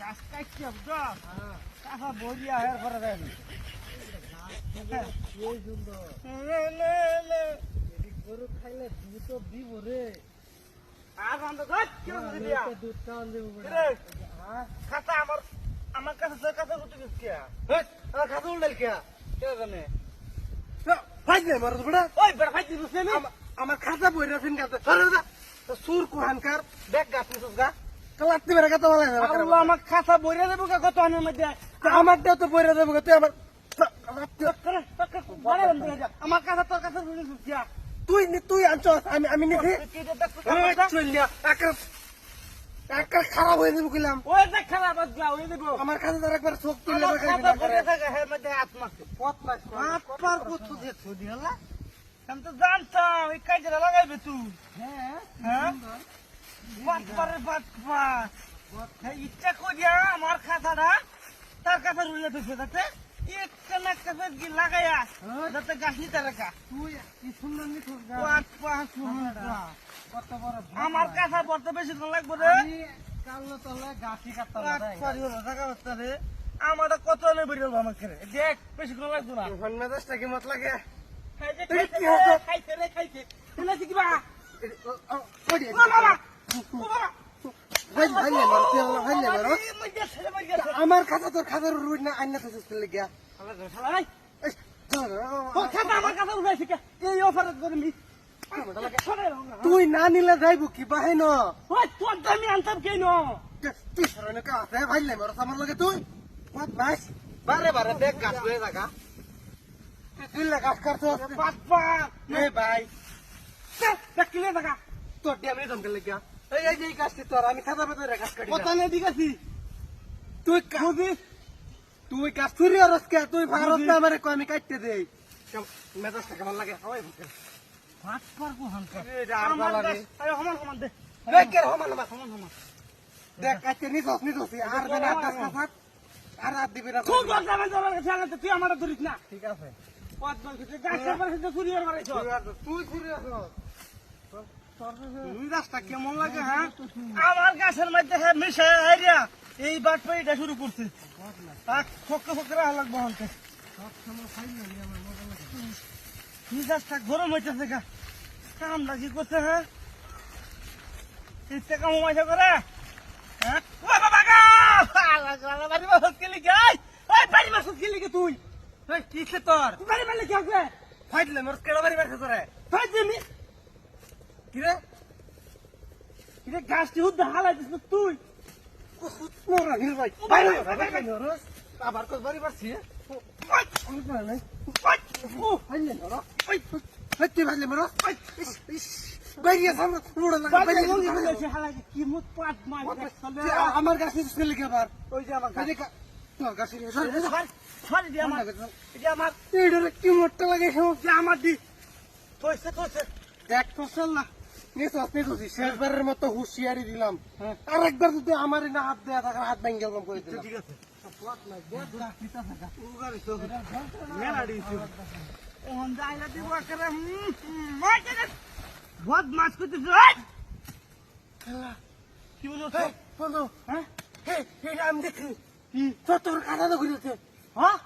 রাস্তায় কি হবে কাকা বড়িয়া হের করে দেন। গরু খাইলে দুধ দিব রে আমার কাছে কাছে উঠে গেছে কে? আমার কাছে উল্টাল কে? কে জানে? ফাইজ নাই মারো বড়া ওই বেটা ভাই দিবস নি? আমার খাতা বই রাখেন কাতে সুর কুহানকার ব্যাগ গাছ নিছস গা। কালাতে বলা আল্লাহ আমার খাতা বইরা দেবো কে কত আনের মধ্যে আমার দেও তো তুই আমার হয়ে কাছে তোর কাছে? তুই নি তুই আনছস আমি নিছি? চলিয়া খারাপ হয়ে যাবে ওই খারাপ আমার কাছে তার একবার খাতা থাকে, মধ্যে পথ পার ছুটি হলা? আমি তো জানতাম, এই কাজটা লাগাইবে তুই। হ্যাঁ হ্যাঁ? পারে পার। হ্যাঁ, ইচ্ছা করিয়া আমার খাতাটা তার কাছে রুইয়া দিছে যাতে একটা না একটা বেদগি লাগাইয়া যাতে গাছ নিতে রাখা। তুই কি সুন্দর নিছস গা। পাঁচ পাঁচ পাঁচ। কত বড় আমার কাছে বেশি কোন লাগবে রে। কালো তলে গাছি কাটতাম পাঁচ পাঁচ হলো টাকা বাচ্চা রে। আমারটা কত এনে বেরিয়ে আমার খেলে দেখ বেশি কোন লাগবে না। ফোন মেজাজটা কি মত লাগে? আমার খাতা তোর খাতার রুই না আইনা রও না। তুই না নিলে যাইব কি বাহে ন? ওই তোর দামি আনতাম কেন তুই সরনে কা। আছে ভাই নে মারো আমার লগে তুই। বারে বারে দেখ হয়ে থাকা তুই পাঁচ এ ভাই দেখলে দেখা তোর ড্যামে দমকে লাগিয়া এই এই যে এই তোর আমি খাতা পেতে গাছ কাটি কত নে দিগাছি তুই বুঝিস তুই গাছ চুরি আর কে তুই ভারত না আমারে আমি কাটতে দেই মেজাজটা কেমন লাগে হয় পাঁচ পারব আর আমার সমান সমান দে সমান সমান সমান দেখ কাটতে নিছস নিছস আর দিবি না মানে তুই আমার ধরিস না ঠিক আছে তুই তুই তুই রাস্তা কেমন লাগে হ্যাঁ? আমার গাছের মধ্যে হ্যাঁ মিশে আইরিয়া এই বাট পাইটা শুরু করছে। তাক ফক্কা ফক্কা রাখা লাগবো হানতে। মিজাজটা গরম হইতেছে গা। কামটা কি করছে হ্যাঁ? ইচ্ছে কাম মাইছে করে হ্যাঁ? ও বাবা গা! বাড়ি মাছ খেলি গাই বাড়ি তুই? তুই কিসে তোর? তুই বাড়ি কি হবে? ফাইটলে মোর কেডা বাড়ি বাইছে তোরে? তুই দিমি কি রে কিরে গাছটি হালাই দিস তুই। মোরা হিল ভাই। বাইরে বাইরে নরস আবার কত বাড়ি বাড়ছি? আমি তো নাই। ফাইলে নর ওই হচ্ছে ফাইলে মরো। বাইরে সামনে রোড লাগা বাইরে কি মুখ পাট মার আমার গাছ লেগে আবার। ওই যে আমার গাছ। তোর গাছ নিয়ে সর দি আমার আমার। কি মোটটা লাগে যে আমার দি। তোইছে তোইছে দেখ তো চল না নিশ্চয় নিশ্চয় শেষবারের মতো হুঁশিয়ারি দিলাম। আর একবার যদি আমার না হাত দেয়া থাকার হাত ভেঙে গেলাম করে দিলাম। ঠিক আছে। বহুত মাছ করতেছ কি বলো এই, বন্ধু। হ্যাঁ? হে হে আমি দেখি কি? তো তোর কাটা তো ঘুরেছে। হ্যাঁ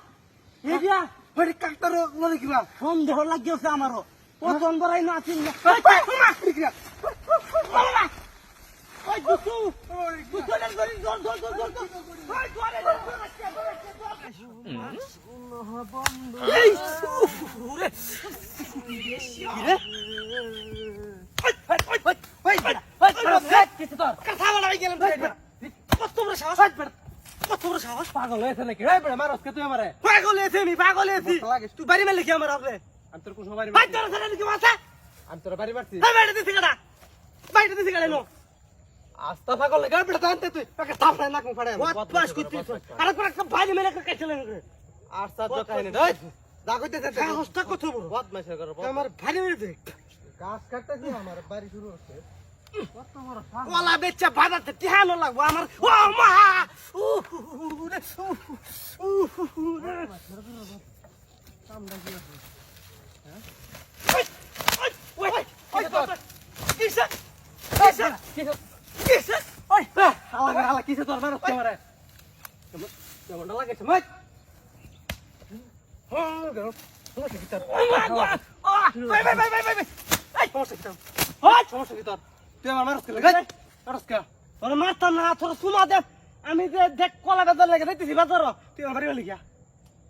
এই দিয়া ওই কাকটার কিবা সন্দেহ লাগিয়েছে আমারও ও চন্দরাই না ওই দুসু ওই কথা বলা গেলাম কত বড় সাহস বড় সাহস পাগল হয়েছে নাকি? এই বেড়া মারস কে তুই আমারে। পাগল এসে আমি পাগল লাগিস তুই বাড়ি মেলে কি আমার আপনি আমি তোর কোন বাড়ি ভাই তোর সাথে কি মাথা আমি তোর বাড়ি বাড়ছি ভাই বাইরে দিছি কাটা বাইরে দিছি কাটা নো আস্তা পাগল লাগা বেড়া জানতে তুই। তোকে থাপ না নাক ফাড়ে? পাস করছিস আর একটা রে সাহসটা কত বড়? আমার দে। গাছ বাড়ি শুরু হচ্ছে। ওলা বেচা বাজাতে টিহাল লাগবো আমার ও মা সমস্যা ভিতর সমস্যা ভিতর তোর সমস্যা কি তোর তুই আমার মারস কে লাগে মারস কে তোর মারতাম না তোর সুমা দে। আমি যে দেখ কলা বেজার লেগে দেখতেছি বাজার। তুই আমার বাড়ি লিখা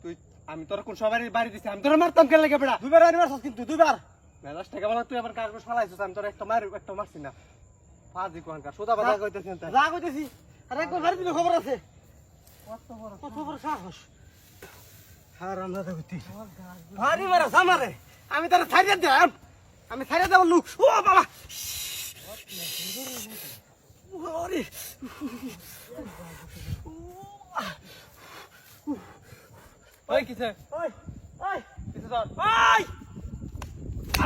তুই আমি তোর কোন সবারই বাড়ি দিছি আমি তোর মারতাম কে লাগে বেড়া? দুবার বাড়ি মারছিস কিন্তু দুবার মেজাজ টাকা বলা তুই আবার কাজ ফালাইছিস আমি তোর একটা মারি একটা মারছি না। ফাজি কোয়ানকার সোদা বাজা কইতেছিস না যা কইতেছি। আর একবার বাড়ি দিবে খবর আছে? কত বড় কত বড় সাহস? আর আমরা দেখছি ভারী মারা সামারে আমি তারা ছাড়িয়ে দিলাম। আমি ছাড়িয়ে দেবো লুক। ও বাবা! ওরে ওই কিসে ওই ওই কিসে তোর ওই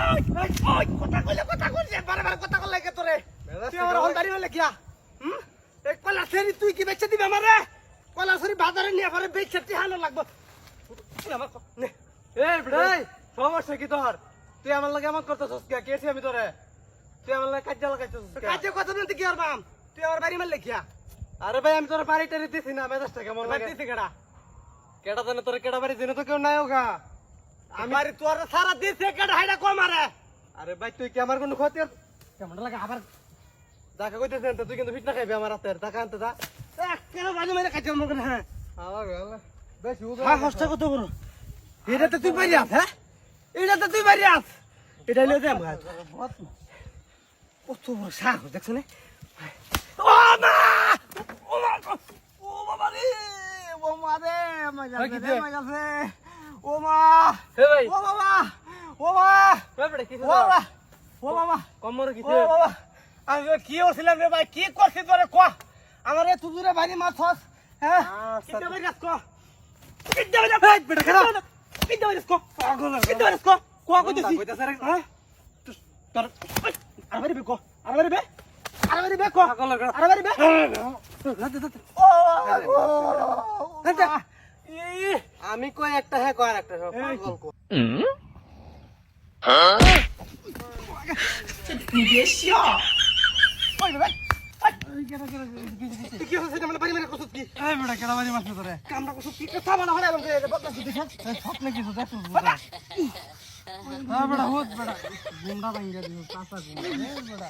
ওই ওই ওই কথা কইলে কথা কইলে বারে বারে কথা তুই আমার হলদারি হলে কিয়া হুম এক কলা সেরি তুই কি বেচে দিবে আমারে কলা সেরি বাজারে নিয়ে পরে বেচে টিহানো লাগবে তুই আমার নে বেড়াই সমস্যা কি তোর? তুই আমার লাগে এমন করতেছিস কে? কেছি আমি তোরে? তুই আমার লাগে কাজ লাগাইছিস কাজে কথা বলতে কি আর বাম? তুই আমার বাড়ি মারলে কিয়া? আরে ভাই আমি তোর বাড়িটা দিছি না মেজাজটা কেমন বাড়ি লাগে? দিতে কেডা? কেডা জানে তোর কেডা বাড়ি দিনে তো কেউ নাই ওগা। তোর সারা দিছে কেডা হাইডা কম আরে আরে ভাই তুই কি আমার কোনো ক্ষতি কেমন লাগে আবার? দেখা কইতেছিস তুই কিন্তু ফিট না খাইবি আমার হাতের। টাকা আনতে যা। কেন বাজে মেরে কাজে মনে করে হ্যাঁ। হ্যাঁ কষ্ট কত বড়? এটাতে তুই বাড়ি আস হ্যাঁ? এটাতে তুই বাড়ি আস। এটা নিয়ে যাব কত বড় সাহস দেখছ না? ও মা! ও মা ও বাবা রে! ও মা রে আমার হয় কি কাছে যে? আমার কাছে ও মা! ও বাবা! ও মা! ও বাবা! ও বাবা! কমর ও কিসে বাবা! আমি কি করছিলাম রে ভাই? কি করছিস তোরে? ক? আমার এ তুজুরে বাড়ি মাছ হ্যাঁ? আচ্ছা। কিটা বাড়ি ক? কিটা বাড়ি ভাই বেটা খেলা কিটা বাড়ি ক? কিটা বাড়ি ক? ক কইতেছি কইতাছে রে। হ্যাঁ? তোর পাগল লাগা। আর বাড়ি বে। ও আচ্ছা। ই আমি কই একটা হ্যাঁ কয় আর একটা মানে বাড়ি মানে কসুত কি? এই বেটা কেডা বাড়ি মারছ তোরে। কামটা কসুত কি? কথা বলা কিছু হ্যাঁ বেটা হোত বেটা গুন্ডা ভাঙ্গা দিও কাঁচা গুন্ডা এই বেটা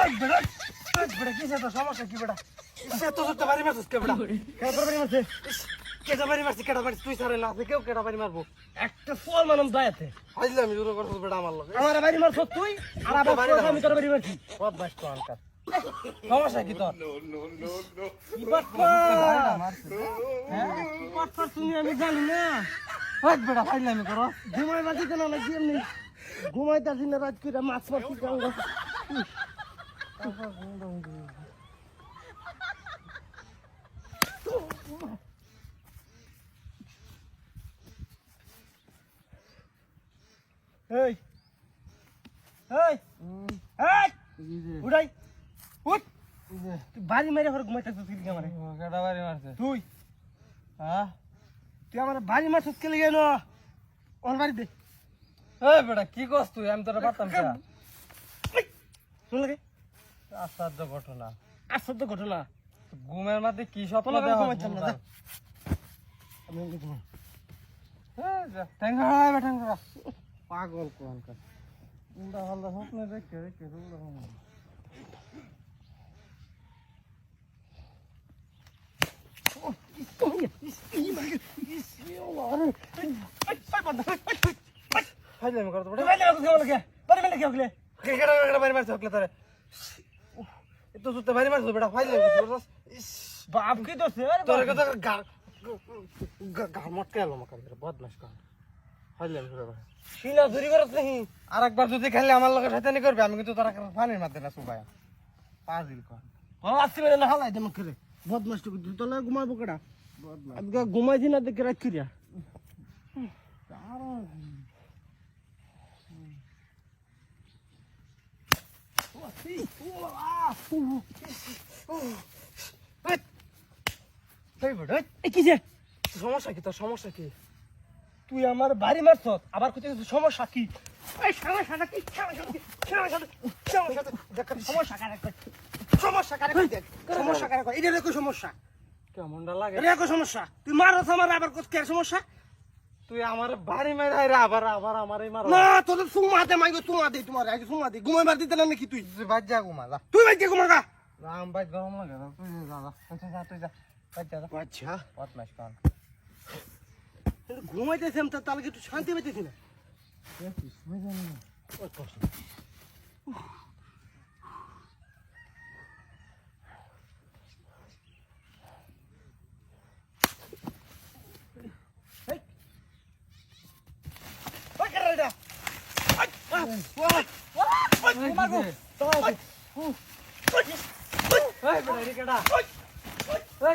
এই বেটা এই বেটা কিসে তো সমস্যা কি বেটা সে তো তো বাড়ি মারছিস কে বড়া। কেডা বাড়ি মারছে কেডা বাড়ি মারছি বাড়ি তুই সারে না আছে কেউ বাড়ি মারবো। একটা ফল মানম দায়াতে। হাইলে আমি জোরে করছিস বেটা আমার লগে। আমার বাড়ি মারছ তুই আর আবার বাড়ি আমি তোর বাড়ি মারছি। বদমাস তো আনকার সমস্যা কি তোর? কি বাটপা তুমি আমি জানি না। ওই বেটা হাইলে আমি করো। ঘুমাই বাজি কেন লাগছি এমনি? ঘুমাইতাছি না রাত করে মাছ মারছি কেন? এই। এই। এই। উড়াই উঠ। বাড়ি মেরে ঘরে ঘুমাইতাছিস কি আমারে? কেডা বাড়ি মারছে? তুই। হ্যাঁ? তুই আমার বাড়ি মারছিস কে লেগে না ওর বাড়ি দে। এই বেটা কি করছ তুই? আমি তোরা পারতাম কি শুন লাগে। আশ্চর্য ঘটনা। আশ্চর্য ঘটনা। ঘুমের মধ্যে কি স্বপ্ন দেখা। আমি ঘুমাই। হয় বেটা ঠ্যাংরা পাগল কোনকার উল্টা পাল্টা স্বপ্ন দেখে দেখে উল্টা পাল্টা ফাইলে করতে তুই বাইরে রাখো কেমন লাগে? বাড়ি মেলে কে হকলে? কেডা কেডা বাড়ি মারছে শিলা চুরি করত নাহি? আর একবার যদি খেলে আমার লগে শয়তানি করবে আমি কিন্তু তোরা পানির মাঝে না সুবাই পাজিল কর ও, আসছি বেরে না হালাই দে মুখে রে। বদমাস টুকু, তুই তো লগে ঘুমাইবো কেডা? আজকে ঘুমাইছি না দেখে? সমস্যা কি তোর সমস্যা কি তুই আমার বাড়ি মারছ আবার কোথায় সমস্যা কি? এই সমস্যাটা কি সমস্যা কারে সমস্যা কারে সমস্যা কারে এটা রেখো সমস্যা? কেমনটা লাগে? রেখো সমস্যা? তুই মারছ আমার আবার কোথায় সমস্যা? তুই আমার বাড়ি মেরে রে আবার আবার মারো না তোর সুমাতে মাইগো সুমাতে তোমার আগে ঘুমাই মার দিতে না নাকি তুই? বাদ যা ঘুমা যা। তুই ঘুমা রাম গরম লাগে তুই যা যা তুই যা তুই যা। বাদ যা যা। আচ্ছা। কান ঘুমাইতেছি আমি তাহলে একটু শান্তি পাইতেছি না ওই